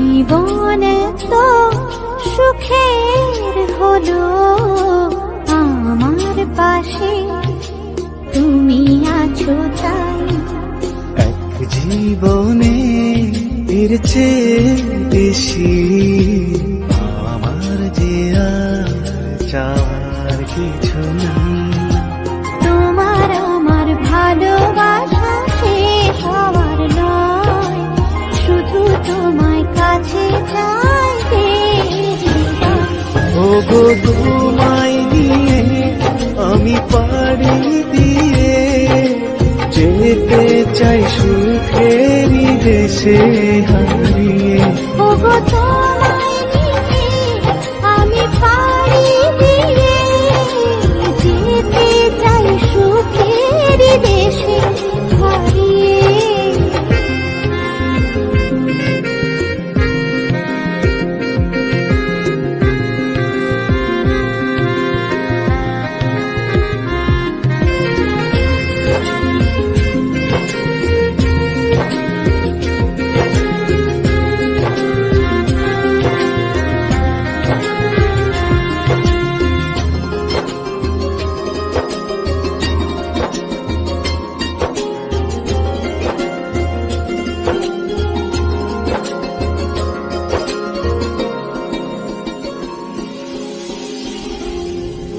জীবন তো সুখের হলো আমার পাশে। তুমি আছো তাই। এক জীবনে এর চেয়ে বেশি আমার যে আর চাওয়ার কিছু নাই। তোমার আমার ভালোবাসা শেষ হওয়ার ও গো তোমায় নিয়ে আমি পারি দিয়ে যেতে চাই সুখেরি দেশে হারিয়ে। ওগো তোমায়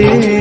আছে